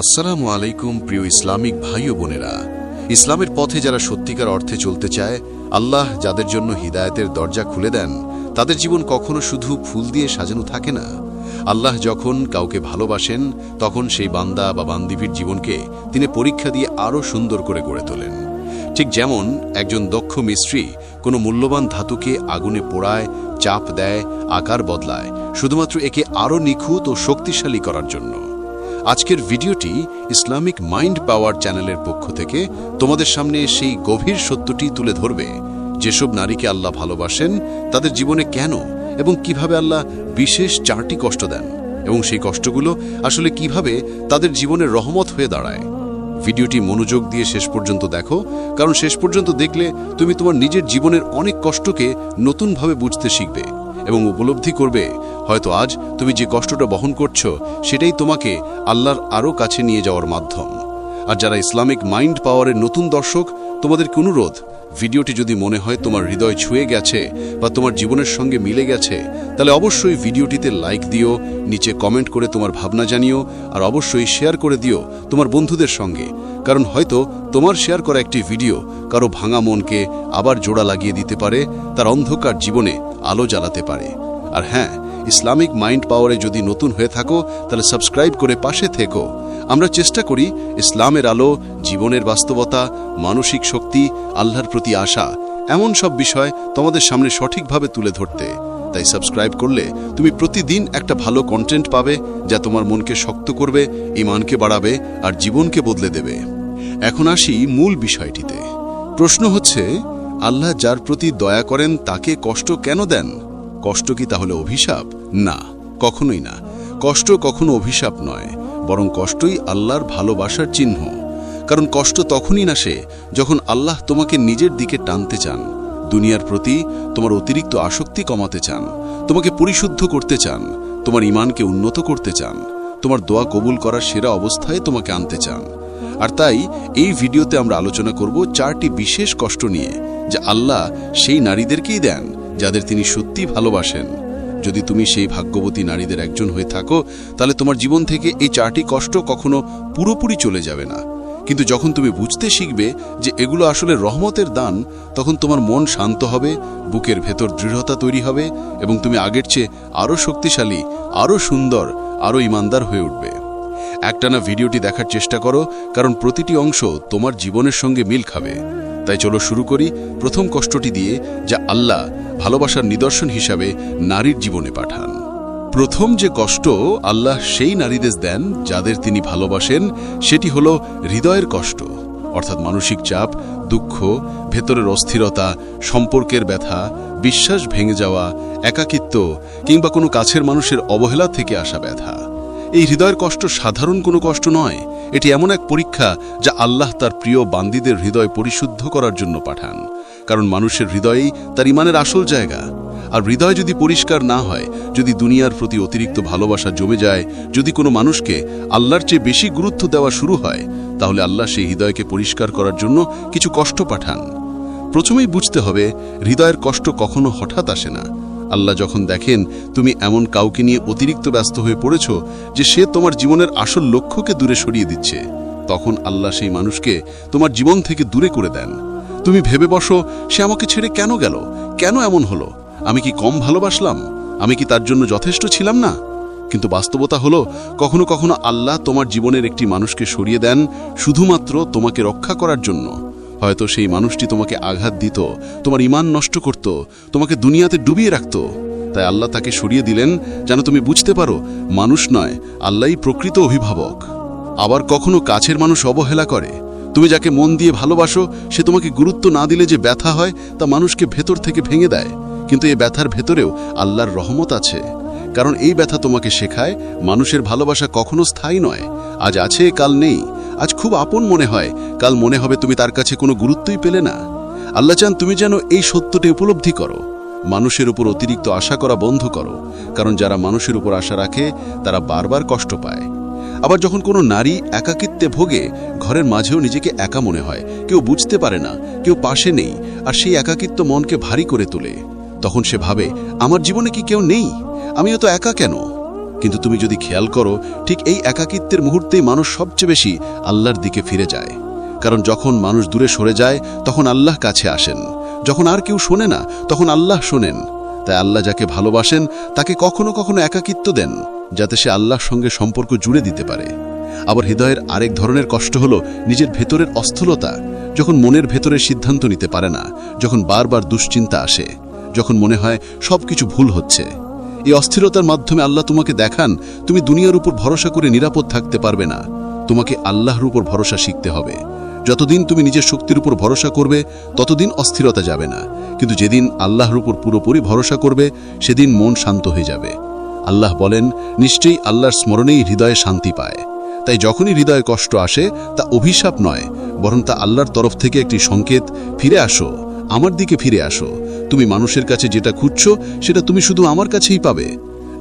আসসালামু আলাইকুম, প্রিয় ইসলামিক ভাই ও বোনেরা। ইসলামের পথে যারা সত্যিকার অর্থে চলতে চায়, আল্লাহ যাদের জন্য হিদায়তের দরজা খুলে দেন, তাদের জীবন কখনো শুধু ফুল দিয়ে সাজানো থাকে না। আল্লাহ যখন কাউকে ভালোবাসেন, তখন সেই বান্দা বা বান্দিভির জীবনকে তিনি পরীক্ষা দিয়ে আরও সুন্দর করে গড়ে তোলেন। ঠিক যেমন একজন দক্ষ মিস্ত্রি কোনো মূল্যবান ধাতুকে আগুনে পোড়ায়, চাপ দেয়, আকার বদলায়, শুধুমাত্র একে আরও নিখুঁত ও শক্তিশালী করার জন্য। আজকের ভিডিওটি ইসলামিক মাইন্ড পাওয়ার চ্যানেলের পক্ষ থেকে তোমাদের সামনে সেই গভীর সত্যটি তুলে ধরবে। যেসব নারীকে আল্লাহ ভালোবাসেন, তাদের জীবনে কেন এবং কীভাবে আল্লাহ বিশেষ চারটি কষ্ট দেন এবং সেই কষ্টগুলো আসলে কীভাবে তাদের জীবনের রহমত হয়ে দাঁড়ায়। ভিডিওটি মনোযোগ দিয়ে শেষ পর্যন্ত দেখো, কারণ শেষ পর্যন্ত দেখলে তুমি তোমার নিজের জীবনের অনেক কষ্টকে নতুনভাবে বুঝতে শিখবে এবং উপলব্ধি করবে হয়তো আজ তুমি যে কষ্টটা বহন করছ, সেটাই তোমাকে আল্লাহর আরও কাছে নিয়ে যাওয়ার মাধ্যম। আর যারা ইসলামিক মাইন্ড পাওয়ারের নতুন দর্শক তোমাদের অনুরোধ, ভিডিওটি যদি মনে হয় তোমার হৃদয় ছুঁয়ে গেছে বা তোমার জীবনের সঙ্গে মিলে গেছে, তাহলে অবশ্যই ভিডিওটিতে লাইক দিও, নিচে কমেন্ট করে তোমার ভাবনা জানিও, আর অবশ্যই শেয়ার করে দিও তোমার বন্ধুদের সঙ্গে। কারণ হয়তো তোমার শেয়ার করা একটি ভিডিও কারও ভাঙা মনকে আবার জোড়া লাগিয়ে দিতে পারে, তার অন্ধকার জীবনে আলো জ্বালাতে পারে। আর হ্যাঁ ইসলামিক মাইন্ড পাওয়ারে যদি নতুন হয়ে থাকো, তাহলে সাবস্ক্রাইব করে পাশে থেকো। আমরা চেষ্টা করি ইসলামের আলো, জীবনের বাস্তবতা, মানসিক শক্তি, আল্লাহর প্রতি আশা, এমন সব বিষয় তোমাদের সামনে সঠিকভাবে তুলে ধরতে। তাই সাবস্ক্রাইব করলে তুমি প্রতিদিন একটা ভালো কন্টেন্ট পাবে, যা তোমার মনকে শক্ত করবে ইমানকে বাড়াবে, আর জীবনকে বদলে দেবে। এখন আসি মূল বিষয়টিতে। প্রশ্ন হচ্ছে, আল্লাহ যার প্রতি দয়া করেন, তাকে কষ্ট কেন দেন? কষ্ট কি তাহলে অভিশাপ? না, কখনোই না। কষ্ট কখনো অভিশাপ নয়, বরং কষ্টই আল্লাহর ভালোবাসার চিহ্ন। কারণ কষ্ট তখনই নাসে যখন আল্লাহ তোমাকে নিজের দিকে টানতে চান, দুনিয়ার প্রতি তোমার অতিরিক্ত আসক্তি কমাতে চান, তোমাকে পরিশুদ্ধ করতে চান, তোমার ইমানকে উন্নত করতে চান, তোমার দোয়া কবুল করার সেরা অবস্থায় তোমাকে আনতে চান। আর তাই এই ভিডিওতে আমরা আলোচনা করব চারটি বিশেষ কষ্ট নিয়ে, যা আল্লাহ সেই নারীদেরকেই দেন। যাদের তিনি সত্যি ভালোবাসেন। যদি তুমি সেই ভাগ্যবতী নারীদের একজন হয়ে থাকো, তাহলে তোমার জীবন থেকে এই চারটি কষ্ট কখনো পুরোপুরি চলে যাবে না। কিন্তু যখন তুমি বুঝতে শিখবে যে এগুলো আসলে রহমতের দান, তখন তোমার মন শান্ত হবে, বুকের ভেতর দৃঢ়তা তৈরি হবে এবং তুমি আগের চেয়ে আরও শক্তিশালী, আরও সুন্দর, আরও ইমানদার হয়ে উঠবে। একটানা ভিডিওটি দেখার চেষ্টা করো, কারণ প্রতিটি অংশ তোমার জীবনের সঙ্গে মিল খাবে। তাই চলো শুরু করি প্রথম কষ্টটি দিয়ে, যা আল্লাহ ভালোবাসার নিদর্শন হিসাবে নারীর জীবনে পাঠান। প্রথম যে কষ্ট আল্লাহ সেই নারীদের দেন যাদের তিনি ভালোবাসেন, সেটি হল হৃদয়ের কষ্ট, অর্থাৎ মানসিক চাপ, দুঃখ, ভেতরের অস্থিরতা, সম্পর্কের ব্যথা, বিশ্বাস ভেঙে যাওয়া, একাকিত্ব, কিংবা কোনো কাছের মানুষের অবহেলা থেকে আসা ব্যথা। এই হৃদয়ের কষ্ট সাধারণ কোনো কষ্ট নয়, এটি এমন এক পরীক্ষা যা আল্লাহ তার প্রিয় বান্দিদের হৃদয় পরিশুদ্ধ করার জন্য পাঠান। কারণ মানুষের হৃদয়েই তার ইমানের আসল জায়গা। আর হৃদয় যদি পরিষ্কার না হয়, যদি দুনিয়ার প্রতি অতিরিক্ত ভালোবাসা জমে যায়, যদি কোনো মানুষকে আল্লাহর চেয়ে বেশি গুরুত্ব দেওয়া শুরু হয়, তাহলে আল্লাহ সেই হৃদয়কে পরিষ্কার করার জন্য কিছু কষ্ট পাঠান। প্রথমেই বুঝতে হবে, হৃদয়ের কষ্ট কখনো হঠাৎ আসে না। আল্লাহ যখন দেখেন তুমি এমন কাউকে নিয়ে অতিরিক্ত ব্যস্ত হয়ে পড়েছ যে সে তোমার জীবনের আসল লক্ষ্যকে দূরে সরিয়ে দিচ্ছে, তখন আল্লাহ সেই মানুষকে তোমার জীবন থেকে দূরে করে দেন। তুমি ভেবে বসো, সে আমাকে ছেড়ে কেন গেল? কেন এমন হলো? আমি কি কম ভালোবাসলাম? আমি কি তার জন্য যথেষ্ট ছিলাম না? কিন্তু বাস্তবতা হলো, কখনো কখনো আল্লাহ তোমার জীবনের একটি মানুষকে সরিয়ে দেন শুধুমাত্র তোমাকে রক্ষা করার জন্য। হয়তো সেই মানুষটি তোমাকে আঘাত দিত, তোমার ইমান নষ্ট করত, তোমাকে দুনিয়াতে ডুবিয়ে রাখত। তাই আল্লাহ তাকে সরিয়ে দিলেন যেন তুমি বুঝতে পারো, মানুষ নয়, আল্লাহই প্রকৃত অভিভাবক। আবার কখনো কাছের মানুষ অবহেলা করে তুমি যাকে মন দিয়ে ভালোবাসো, সে তোমাকে গুরুত্ব না দিলে যে ব্যথা হয়, তা মানুষকে ভেতর থেকে ভেঙে দেয়। কিন্তু এই ব্যথার ভেতরেও আল্লাহর রহমত আছে। কারণ এই ব্যথা তোমাকে শেখায়, মানুষের ভালোবাসা কখনো স্থায়ী নয়। আজ আছে, কাল নেই। আজ খুব আপন মনে হয়। কাল মনে হবে তুমি তার কাছে কোনো গুরুত্বই পেলে না। আল্লাহ চান তুমি যেন এই সত্যটি উপলব্ধি করো। মানুষের উপর অতিরিক্ত আশা করা বন্ধ করো। কারণ যারা মানুষের উপর আশা রাখে, তারা বারবার কষ্ট পায়। আবার যখন কোনো নারী একাকিত্বে ভোগে, ঘরের মাঝেও নিজেকে একা মনে হয়। কেউ বুঝতে পারে না, কেউ পাশে নেই, আর সেই একাকিত্ব মনকে ভারী করে তোলে। তখন সে ভাবে, আমার জীবনে কি কেউ নেই? আমিও তো একা কেন? কিন্তু তুমি যদি খেয়াল করো, ঠিক এই একাকিত্বের মুহূর্তেই মানুষ সবচেয়ে বেশি আল্লাহর দিকে ফিরে যায়। কারণ যখন মানুষ দূরে সরে যায়, তখন আল্লাহ কাছে আসেন। যখন আর কেউ শোনে না, তখন আল্লাহ শোনেন। তাই আল্লাহ যাকে ভালোবাসেন, তাকে কখনো কখনো একাকিত্ব দেন। যাতে সে আল্লাহর সঙ্গে সম্পর্ক জুড়ে দিতে পারে। আবার হৃদয়ের আরেক ধরনের কষ্ট হলো নিজের ভেতরের অস্থলতা, যখন মনের ভেতরের সিদ্ধান্ত নিতে পারে না, যখন বারবার দুশ্চিন্তা আসে, যখন মনে হয় সব কিছু ভুল হচ্ছে। এই অস্থিরতার মাধ্যমে আল্লাহ তোমাকে দেখান, তুমি দুনিয়ার উপর ভরসা করে নিরাপদ থাকতে পারবে না। তোমাকে আল্লাহর উপর ভরসা শিখতে হবে। যতদিন তুমি নিজের শক্তির উপর ভরসা করবে, ততদিন অস্থিরতা যাবে না। কিন্তু যেদিন আল্লাহর উপর পুরোপুরি ভরসা করবে, সেদিন মন শান্ত হয়ে যাবে। আল্লাহ বলেন, নিশ্চয়ই আল্লাহর স্মরণেই হৃদয়ে শান্তি পায়। তাই যখনই হৃদয়ে কষ্ট আসে, তা অভিশাপ নয়, বরং তা আল্লাহর তরফ থেকে একটি সংকেত, ফিরে আসো, আমার দিকে ফিরে আসো, তুমি মানুষের কাছে যেটা খুঁজছো, সেটা তুমি শুধু আমার কাছেই পাবে।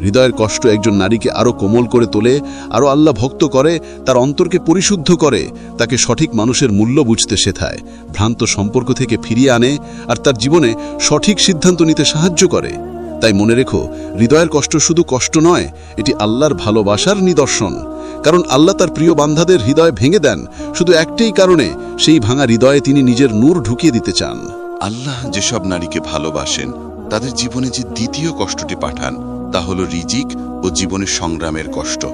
হৃদয়ের কষ্ট একজন নারীকে আরও কোমল করে তোলে আরও আল্লাহ ভক্ত করে, তার অন্তরকে পরিশুদ্ধ করে, তাকে সঠিক মানুষের মূল্য বুঝতে শেখায়, ভ্রান্ত সম্পর্ক থেকে ফিরিয়ে আনে, আর তার জীবনে সঠিক সিদ্ধান্ত নিতে সাহায্য করে। তাই মনে রেখো, হৃদয়ের কষ্ট শুধু কষ্ট নয়, এটি আল্লাহর ভালোবাসার নিদর্শন। কারণ আল্লাহ তার প্রিয় বান্ধাদের হৃদয় ভেঙে দেন, শুধু একটাই কারণে, সেই ভাঙা হৃদয়ে তিনি নিজের নূর ঢুকিয়ে দিতে চান। আল্লাহ যেসব নারীকে ভালোবাসেন, তাদের জীবনে যে দ্বিতীয় কষ্টটি পাঠান, তা হলো রিজিক ও জীবনের সংগ্রামের কষ্ট।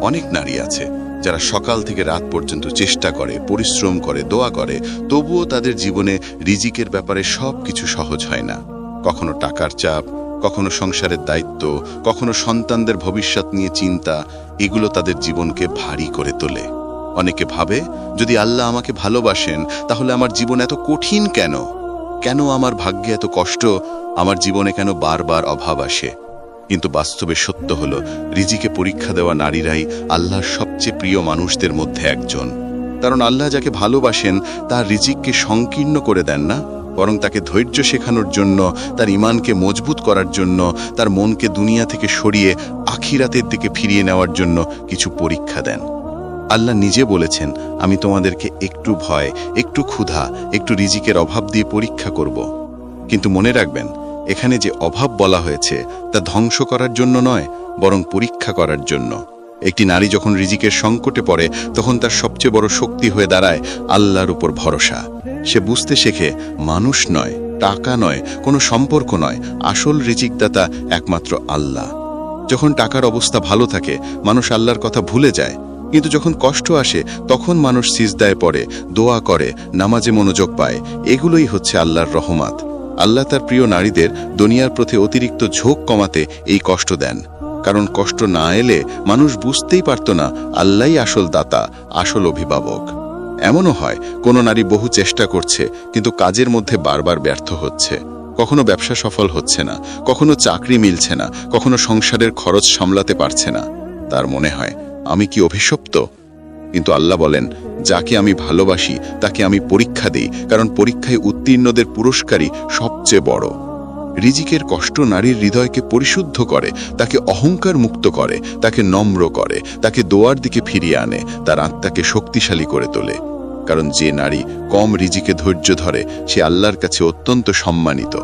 অনেক নারী আছে, যারা সকাল থেকে রাত পর্যন্ত চেষ্টা করে, পরিশ্রম করে, দোয়া করে, তবুও তাদের জীবনে রিজিকের ব্যাপারে সব কিছু সহজ হয় না। কখনো টাকার চাপ কখনো সংসারের দায়িত্ব, কখনো সন্তানদের ভবিষ্যৎ নিয়ে চিন্তা, এগুলো তাদের জীবনকে ভারী করে তোলে। অনেকে ভাবে, যদি আল্লাহ আমাকে ভালোবাসেন, তাহলে আমার জীবন এত কঠিন কেন? কেন আমার ভাগ্যে এত কষ্ট? আমার জীবনে কেন বারবার অভাব আসে? কিন্তু বাস্তবে সত্য হল, রিজিকে পরীক্ষা দেওয়া নারীরাই আল্লাহর সবচেয়ে প্রিয় মানুষদের মধ্যে একজন। কারণ আল্লাহ যাকে ভালোবাসেন, তার রিজিককে সংকীর্ণ করে দেন না? বরং তাকে ধৈর্য শেখানোর জন্য, তার ইমানকে মজবুত করার জন্য, তার মনকে দুনিয়া থেকে সরিয়ে আখিরাতের দিকে ফিরিয়ে নেওয়ার জন্য কিছু পরীক্ষা দেন। আল্লাহ নিজে বলেছেন, আমি তোমাদেরকে একটু ভয়, একটু ক্ষুধা, একটু রিজিকের অভাব দিয়ে পরীক্ষা করব। কিন্তু মনে রাখবেন, এখানে যে অভাব বলা হয়েছে, তা ধ্বংস করার জন্য নয়, বরং পরীক্ষা করার জন্য। একটি নারী যখন রিজিকের সংকটে পড়ে, তখন তার সবচেয়ে বড় শক্তি হয়ে দাঁড়ায় আল্লাহর উপর ভরসা। সে বুঝতে শেখে মানুষ নয়, টাকা নয়, কোনো সম্পর্ক নয়, আসল রিজিকদাতা একমাত্র আল্লাহ। যখন টাকার অবস্থা ভালো থাকে, মানুষ আল্লাহর কথা ভুলে যায়। কিন্তু যখন কষ্ট আসে, তখন মানুষ সিজদায় পড়ে, দোয়া করে, নামাজে মনোযোগ পায়। এগুলোই হচ্ছে আল্লাহর রহমাত। আল্লাহ তার প্রিয় নারীদের দুনিয়ার প্রতি অতিরিক্ত ঝোঁক কমাতে এই কষ্ট দেন। কারণ কষ্ট না এলে মানুষ বুঝতেই পারত না, আল্লাহই আসল দাতা, আসল অভিভাবক। এমনও হয়, কোনো নারী বহু চেষ্টা করছে, কিন্তু কাজের মধ্যে বারবার ব্যর্থ হচ্ছে। কখনো ব্যবসা সফল হচ্ছে না, কখনো চাকরি মিলছে না, কখনো সংসারের খরচ সামলাতে পারছে না। তার মনে হয়, আমি কি অভিশপ্ত? কিন্তু আল্লাহ বলেন, যাকে আমি ভালোবাসি, তাকে আমি পরীক্ষা দিই, কারণ পরীক্ষায় উত্তীর্ণদের পুরস্কারই সবচেয়ে বড়। রিজিকের কষ্ট নারীর হৃদয়কে পরিশুদ্ধ করে, তাকে অহংকার মুক্ত করে, তাকে নম্র করে, তাকে দোয়ার দিকে ফিরিয়ে আনে, তার আত্মাকে শক্তিশালী করে তোলে। কারণ যে নারী কম রিজিকে ধৈর্য ধরে, সে আল্লাহর কাছে অত্যন্ত সম্মানিত।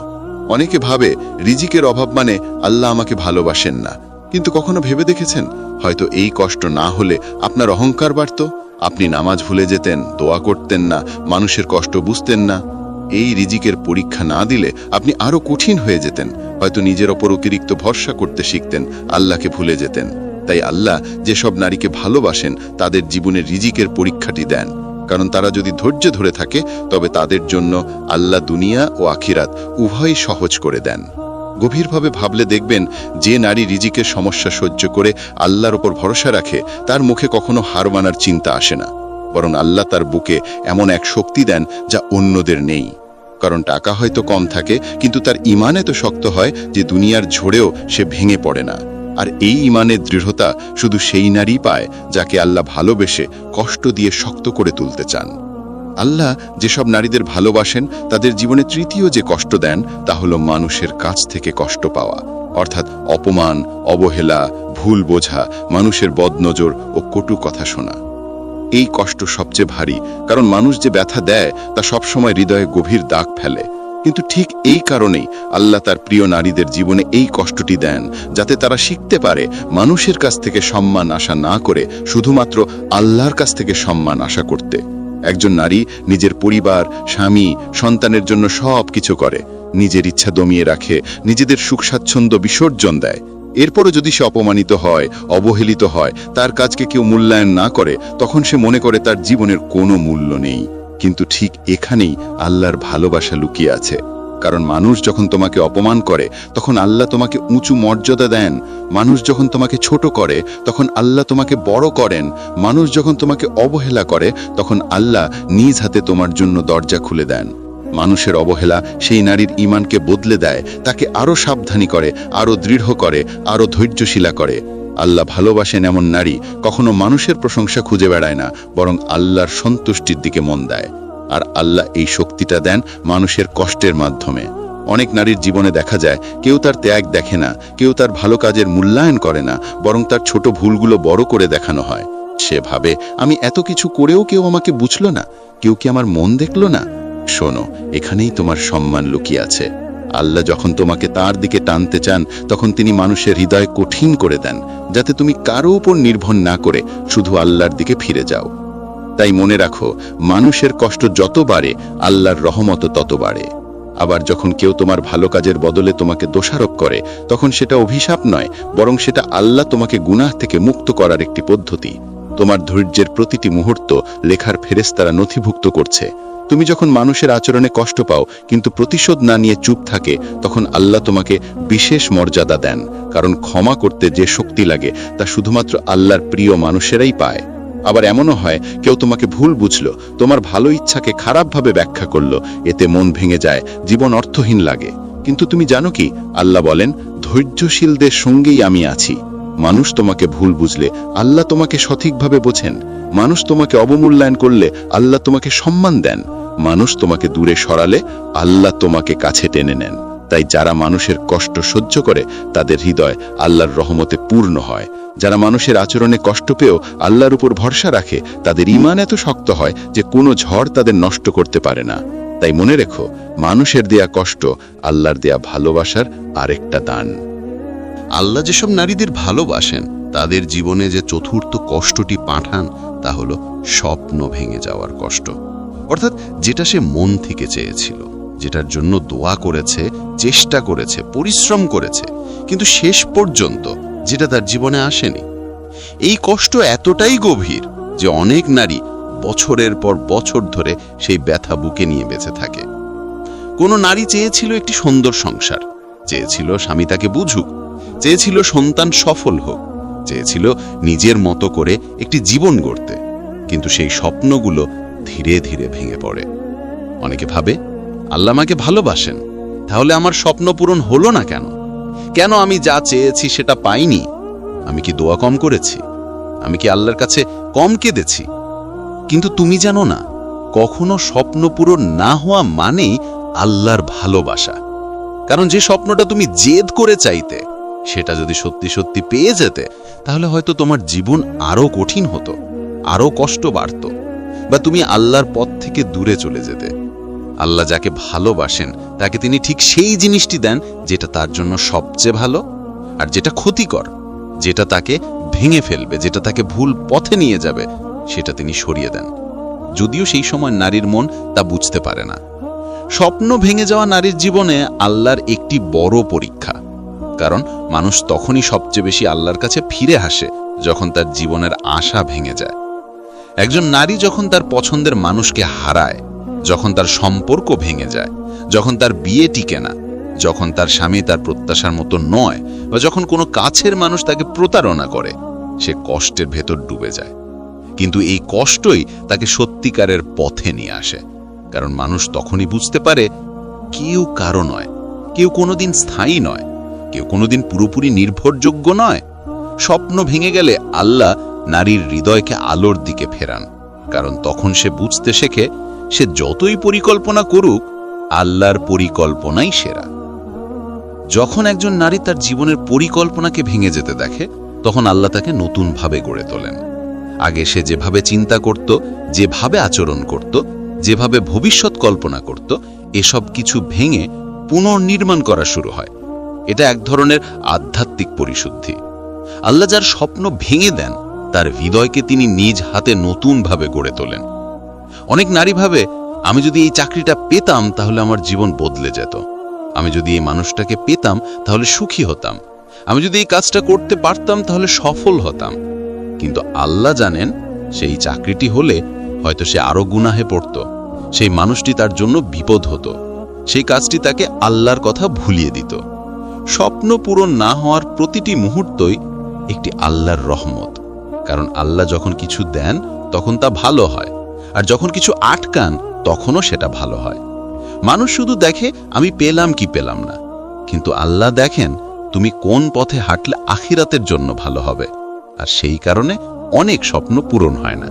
অনেকে ভাবে, রিজিকের অভাব মানে আল্লাহ আমাকে ভালোবাসেন না। কিন্তু কখনো ভেবে দেখেছেন? হয়তো এই কষ্ট না হলে আপনার অহংকার বাড়ত। আপনি নামাজ ভুলে যেতেন, দোয়া করতেন না, মানুষের কষ্ট বুঝতেন না। এই রিজিকের পরীক্ষা না দিলে আপনি আরও কঠিন হয়ে যেতেন, হয়তো নিজের ওপর অতিরিক্ত ভরসা করতে শিখতেন, আল্লাহকে ভুলে যেতেন। তাই আল্লাহ যেসব নারীকে ভালোবাসেন, তাদের জীবনে রিজিকের পরীক্ষাটি দেন। কারণ তারা যদি ধৈর্য ধরে থাকে, তবে তাদের জন্য আল্লাহ দুনিয়া ও আখিরাত উভয়ই সহজ করে দেন। গভীরভাবে ভাবলে দেখবেন, যে নারী রিজিকের সমস্যা সহ্য করে আল্লাহর ওপর ভরসা রাখে, তার মুখে কখনো হার মানার চিন্তা আসে না। বরং আল্লাহ তার বুকে এমন এক শক্তি দেন যা অন্যদের নেই। কারণ টাকা হয়তো কম থাকে, কিন্তু তার ইমান এত শক্ত হয় যে দুনিয়ার ঝোড়েও সে ভেঙে পড়ে না। আর এই ইমানের দৃঢ়তা শুধু সেই নারী পায় যাকে আল্লাহ ভালোবেসে কষ্ট দিয়ে শক্ত করে তুলতে চান। আল্লাহ যেসব নারীদের ভালোবাসেন, তাদের জীবনে তৃতীয় যে কষ্ট দেন, তা হলো মানুষের কাছ থেকে কষ্ট পাওয়া। অর্থাৎ অপমান, অবহেলা, ভুল বোঝা, মানুষের বদনজর ও কটু কথা শোনা। এই কষ্ট সবচেয়ে ভারী, কারণ মানুষ যে ব্যথা দেয় তা সবসময় হৃদয়ে গভীর দাগ ফেলে। কিন্তু ঠিক এই কারণেই আল্লাহ তার প্রিয় নারীদের জীবনে এই কষ্টটি দেন, যাতে তারা শিখতে পারে মানুষের কাছ থেকে সম্মান আশা না করে শুধুমাত্র আল্লাহর কাছ থেকে সম্মান আশা করতে। একজন নারী নিজের পরিবার, স্বামী, সন্তানের জন্য সব কিছু করে। নিজের ইচ্ছা দমিয়ে রাখে, নিজেদের সুখ স্বাচ্ছন্দ্য বিসর্জন দেয়। এরপরও যদি সে অপমানিত হয়, অবহেলিত হয়, তার কাজকে কেউ মূল্যায়ন না করে, তখন সে মনে করে তার জীবনের কোনো মূল্য নেই। কিন্তু ঠিক এখানেই আল্লাহর ভালোবাসা লুকিয়ে আছে। কারণ মানুষ যখন তোমাকে অপমান করে, তখন আল্লাহ তোমাকে উঁচু মর্যাদা দেন। মানুষ যখন তোমাকে ছোট করে, তখন আল্লাহ তোমাকে বড় করেন। মানুষ যখন তোমাকে অবহেলা করে, তখন আল্লাহ নিজ হাতে তোমার জন্য দরজা খুলে দেন। মানুষের অবহেলা সেই নারীর ইমানকে বদলে দেয়, তাকে আরও সাবধানী করে আরও দৃঢ় করে আরও ধৈর্যশীলা করে। আল্লাহ ভালোবাসেন এমন নারী, কখনো মানুষের প্রশংসা খুঁজে বেড়ায় না, বরং আল্লাহর সন্তুষ্টির দিকে মন দেয়। আর আল্লাহ এই শক্তিটা দেন মানুষের কষ্টের মাধ্যমে। অনেক নারীর জীবনে দেখা যায়, কেউ তার ত্যাগ দেখে না, কেউ তার ভালো কাজের মূল্যায়ন করে না, বরং তার ছোট ভুলগুলো বড় করে দেখানো হয়। সে ভাবে, আমি এত কিছু করেও কেউ আমাকে বুঝলো না? কেউ কি আমার মন দেখল না? শোনো, এখানেই তোমার সম্মান লুকিয়ে আছে। আল্লাহ যখন তোমাকে তার দিকে টানতে চান, তখন তিনি মানুষের হৃদয় কঠিন করে দেন, যাতে তুমি কারও উপর নির্ভর না করে শুধু আল্লাহর দিকে ফিরে যাও। তাই মনে রাখো, মানুষের কষ্ট যত বাড়ে, আল্লাহর রহমত তত বাড়ে। আবার যখন কেউ তোমার ভালো কাজের বদলে তোমাকে দোষারোপ করে, তখন সেটা অভিশাপ নয়, বরং সেটা আল্লাহ তোমাকে গুনাহ থেকে মুক্ত করার একটি পদ্ধতি। তোমার ধৈর্যের প্রতিটি মুহূর্ত লেখার ফেরেস্তারা নথিভুক্ত করছে। তুমি যখন মানুষের আচরণে কষ্ট পাও, কিন্তু প্রতিশোধ না নিয়ে চুপ থাকে, তখন আল্লাহ তোমাকে বিশেষ মর্যাদা দেন, কারণ ক্ষমা করতে যে শক্তি লাগে, তা শুধুমাত্র আল্লাহর প্রিয় মানুষেরাই পায়। আবার এমনও হয়, কেউ তোমাকে ভুল বুঝলো, তোমার ভালো ইচ্ছাকে খারাপভাবে ব্যাখ্যা করল, এতে মন ভেঙে যায়, জীবন অর্থহীন লাগে। কিন্তু তুমি জানো কি? আল্লাহ বলেন, ধৈর্যশীলদের সঙ্গেই আমি আছি। মানুষ তোমাকে ভুল বুঝলে আল্লাহ তোমাকে সঠিকভাবে বোঝেন। মানুষ তোমাকে অবমূল্যায়ন করলে আল্লাহ তোমাকে সম্মান দেন। মানুষ তোমাকে দূরে সরালে আল্লাহ তোমাকে কাছে টেনে নেন। তাই যারা মানুষের কষ্ট সহ্য করে, তাদের হৃদয় আল্লাহর রহমতে পূর্ণ হয়। যারা মানুষের আচরণে কষ্ট পেয়েও আল্লাহর উপর ভরসা রাখে, তাদের ইমান এত শক্ত হয় যে কোনো ঝড় তাদের নষ্ট করতে পারে না। তাই মনে রেখো, মানুষের দেয়া কষ্ট আল্লাহর দেয়া ভালোবাসার আরেকটা দান। আল্লাহ যেসব নারীদের ভালোবাসেন, তাদের জীবনে যে চতুর্থ কষ্টটি পাঠান, তা হলো স্বপ্ন ভেঙে যাওয়ার কষ্ট। অর্থাৎ যেটা সে মন থেকে চেয়েছিল, যেটার জন্য দোয়া করেছে, চেষ্টা করেছে, পরিশ্রম করেছে, কিন্তু শেষ পর্যন্ত যেটা তার জীবনে আসেনি। এই কষ্ট এতটাই গভীর যে অনেক নারী বছরের পর বছর ধরে সেই ব্যথা বুকে নিয়ে বেঁচে থাকে। কোনো নারী চেয়েছিল একটি সুন্দর সংসার, চেয়েছিল স্বামী তাকে বুঝুক চেয়েছিল সন্তান সফল হোক চেয়েছিল নিজের মতো করে একটি জীবন গড়তে, কিন্তু সেই স্বপ্নগুলো ধীরে ধীরে ভেঙে পড়ে। অনেকে ভাবে আল্লাহ আমাকে ভালোবাসেন, তাহলে আমার স্বপ্ন পূরণ হলো না কেন? কেন আমি যা চেয়েছি সেটা পাইনি? আমি কি দোয়া কম করেছি? আমি কি আল্লাহর কাছে কম কেঁদেছি? কিন্তু তুমি জানো না, কখনো স্বপ্ন পূরণ না হওয়া মানেই আল্লাহর ভালোবাসা। কারণ যে স্বপ্নটা তুমি জেদ করে চাইতে সেটা যদি সত্যি সত্যি পেয়ে যেতে, তাহলে হয়তো তোমার জীবন আরও কঠিন হতো, আরও কষ্ট বাড়ত, বা তুমি আল্লাহর পথ থেকে দূরে চলে যেতে। আল্লাহ যাকে ভালোবাসেন, তাকে তিনি ঠিক সেই জিনিসটি দেন যেটা তার জন্য সবচেয়ে ভালো আর যেটা ক্ষতিকর, যেটা তাকে ভেঙে ফেলবে, যেটা তাকে ভুল পথে নিয়ে যাবে, সেটা তিনি সরিয়ে দেন। যদিও সেই সময় নারীর মন তা বুঝতে পারে না। স্বপ্ন ভেঙে যাওয়া নারীর জীবনে আল্লাহর একটি বড় পরীক্ষা। কারণ মানুষ তখনই সবচেয়ে বেশি আল্লাহর কাছে ফিরে আসে যখন তার জীবনের আশা ভেঙে যায়। একজন নারী যখন তার পছন্দের মানুষকে হারায়, যখন তার সম্পর্ক ভেঙে যায়, যখন তার বিয়ে টিকে না, যখন তার স্বামী তার প্রত্যাশার মতো নয় বা যখন কোনো কাছের মানুষ তাকে প্রতারণা করে, সে কষ্টের ভেতর ডুবে যায়। কিন্তু এই কষ্টই তাকে সত্যিকারের পথে নিয়ে আসে, কারণ মানুষ তখনই বুঝতে পারে কেউ কারও নয়, কেউ কোনোদিন স্থায়ী নয়। কেউ কোনোদিন পুরোপুরি নির্ভরযোগ্য নয়। স্বপ্ন ভেঙে গেলে আল্লাহ নারীর হৃদয়কে আলোর দিকে ফেরান, কারণ তখন সে বুঝতে শেখে, সে যতই পরিকল্পনা করুক, আল্লাহর পরিকল্পনাই সেরা। যখন একজন নারী তার জীবনের পরিকল্পনাকে ভেঙে যেতে দেখে, তখন আল্লাহ তাকে নতুনভাবে গড়ে তোলেন। আগে সে যেভাবে চিন্তা করত, যেভাবে আচরণ করত, যেভাবে ভবিষ্যৎ কল্পনা করত, এসব কিছু ভেঙে পুনর্নির্মাণ করা শুরু হয়। এটা এক ধরনের আধ্যাত্মিক পরিশুদ্ধি। আল্লাহ যার স্বপ্ন ভেঙে দেন, তার হৃদয়কে তিনি নিজ হাতে নতুনভাবে গড়ে তোলেন। অনেক নারী ভাবে, আমি যদি এই চাকরিটা পেতাম, তাহলে আমার জীবন বদলে যেত। আমি যদি এই মানুষটাকে পেতাম, তাহলে সুখী হতাম। আমি যদি এই কাজটা করতে পারতাম, তাহলে সফল হতাম। কিন্তু আল্লাহ জানেন, সেই চাকরিটি হলে হয়তো সে আরও গুনাহে পড়ত। সেই মানুষটি তার জন্য বিপদ হতো। সেই কাজটি তাকে আল্লাহর কথা ভুলিয়ে দিত। স্বপ্ন পূরণ না হওয়ার প্রতিটি মুহূর্তই একটি আল্লাহর রহমত। কারণ আল্লাহ যখন কিছু দেন, তখন তা ভালো হয়। আর যখন কিছু আটকান, তখনও সেটা ভালো হয়। মানুষ শুধু দেখে, আমি পেলাম কি পেলাম না। কিন্তু আল্লাহ দেখেন, তুমি কোন পথে হাঁটলে আখিরাতের জন্য ভালো হবে। আর সেই কারণে অনেক স্বপ্ন পূরণ হয় না।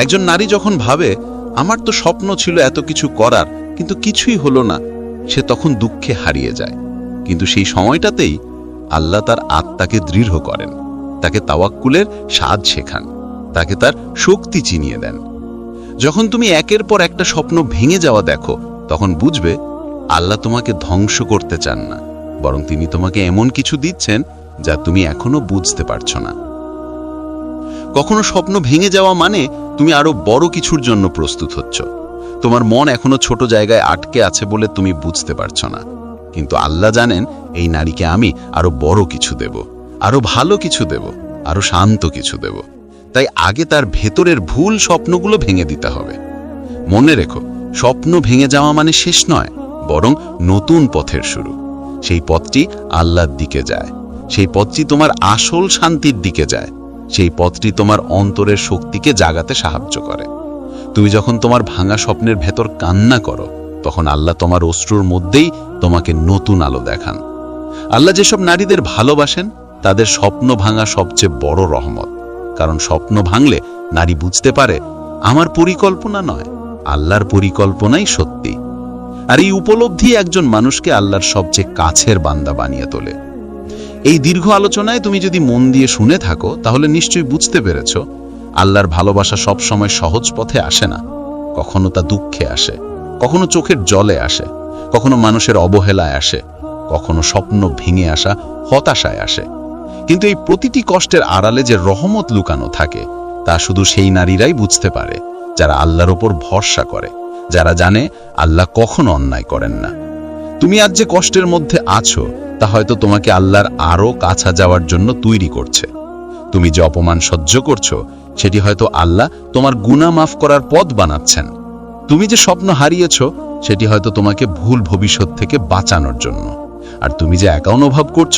একজন নারী যখন ভাবে, আমার তো স্বপ্ন ছিল এত কিছু করার, কিন্তু কিছুই হলো না, সে তখন দুঃখে হারিয়ে যায়। কিন্তু সেই সময়টাতেই আল্লাহ তার আত্মাকে দৃঢ় করেন। তাকে তাওয়াক্কুলের স্বাদ শেখান। তাকে তার শক্তি চিনিয়ে দেন। যখন তুমি একের পর একটা স্বপ্ন ভেঙে যাওয়া দেখো, তখন বুঝবে আল্লাহ তোমাকে ধ্বংস করতে চান না, বরং তিনি তোমাকে এমন কিছু দিচ্ছেন যা তুমি এখনও বুঝতে পারছ না। কখনো স্বপ্ন ভেঙে যাওয়া মানে তুমি আরও বড় কিছুর জন্য প্রস্তুত হচ্ছ। তোমার মন এখনও ছোট জায়গায় আটকে আছে বলে তুমি বুঝতে পারছ না। কিন্তু আল্লাহ জানেন, এই নারীকে আমি আরও বড় কিছু দেব, আরও ভালো কিছু দেব, আরও শান্ত কিছু দেব। তাই আগে তার ভেতরের ভুল স্বপ্নগুলো ভেঙে দিতে হবে। মনে রেখো, স্বপ্ন ভেঙে যাওয়া মানে শেষ নয়, বরং নতুন পথের শুরু। সেই পথটি আল্লাহর দিকে যায়, সেই পথটি তোমার আসল শান্তির দিকে যায়, সেই পথটি তোমার অন্তরের শক্তিকে জাগাতে সাহায্য করে। তুমি যখন তোমার ভাঙা স্বপ্নের ভেতর কান্না করো তখন আল্লাহ তোমার অশ্রুর মধ্যেই তোমাকে নতুন আলো দেখান। আল্লাহ যেসব নারীদের ভালোবাসেন, তাদের স্বপ্ন ভাঙা সবচেয়ে বড় রহমত। কারণ স্বপ্ন ভাঙলে নারী বুঝতে পারে, আমার পরিকল্পনা নয়, আল্লাহর পরিকল্পনাই সত্যি। আর এই উপলব্ধি একজন মানুষকে আল্লাহর সবচেয়ে কাছের বান্দা বানিয়ে তোলে। এই দীর্ঘ আলোচনায় তুমি যদি মন দিয়ে শুনে থাকো, তাহলে নিশ্চয়ই বুঝতে পেরেছ, আল্লাহর ভালোবাসা সব সময় সহজ পথে আসে না, কখনো তা দুঃখে আসে। কখনো চোখের জলে আসে, কখনো মানুষের অবহেলায় আসে, কখনো স্বপ্ন ভেঙে আসা, হতাশায় আসে। কিন্তু এই প্রতিটি কষ্টের আড়ালে যে রহমত লুকানো থাকে, তা শুধু সেই নারীরাই বুঝতে পারে, যারা আল্লাহর ওপর ভরসা করে, যারা জানে আল্লাহ কখনো অন্যায় করেন না। তুমি আজ যে কষ্টের মধ্যে আছো, তা হয়তো তোমাকে আল্লাহর আরও কাছা যাওয়ার জন্য তৈরি করছে। তুমি যে অপমান সহ্য করছ, সেটি হয়তো আল্লাহ তোমার গুনাহ মাফ করার পথ বানাচ্ছেন। তুমি যে স্বপ্ন হারিয়েছ, সেটি হয়তো তোমাকে ভুল ভবিষ্যৎ থেকে বাঁচানোর জন্য। আর তুমি যে একা অনুভব করছ,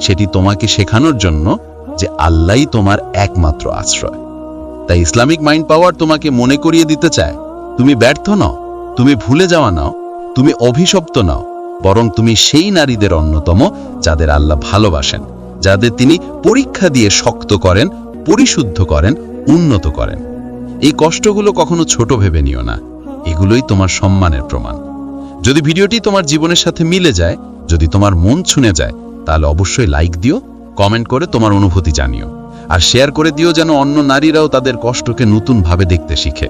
সেটি তোমাকে শেখানোর জন্য যে আল্লাহই তোমার একমাত্র আশ্রয়। তাই ইসলামিক মাইন্ড পাওয়ার তোমাকে মনে করিয়ে দিতে চায়, তুমি ব্যর্থ নও, তুমি ভুলে যাওয়া নাও, তুমি অভিশপ্ত নাও, বরং তুমি সেই নারীদের অন্যতম যাদের আল্লাহ ভালোবাসেন, যাদের তিনি পরীক্ষা দিয়ে শক্ত করেন, পরিশুদ্ধ করেন, উন্নত করেন। এই কষ্টগুলো কখনো ছোট ভেবে নিও না। এগুলোই তোমার সম্মানের প্রমাণ। যদি ভিডিওটি তোমার জীবনের সাথে মিলে যায়, যদি তোমার মন ছুঁয়ে যায়, তাহলে অবশ্যই লাইক দিও, কমেন্ট করে তোমার অনুভূতি জানিও, আর শেয়ার করে দিও যেন অন্য নারীরাও তাদের কষ্টকে নতুনভাবে দেখতে শিখে।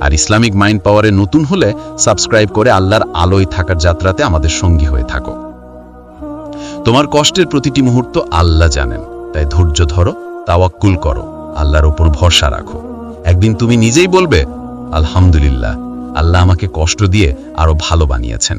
আর ইসলামিক মাইন্ড পাওয়ারে নতুন হলে সাবস্ক্রাইব করে আল্লাহর আলোয় থাকার যাত্রাতে আমাদের সঙ্গী হয়ে থাকো। তোমার কষ্টের প্রতিটি মুহূর্ত আল্লাহ জানেন, তাই ধৈর্য ধরো, তাওয়াক্কুল করো, আল্লাহর ওপর ভরসা রাখো। একদিন তুমি নিজেই বলবে, আলহামদুলিল্লাহ। আল্লাহ আমাকে কষ্ট দিয়ে আরও ভালো বানিয়েছেন।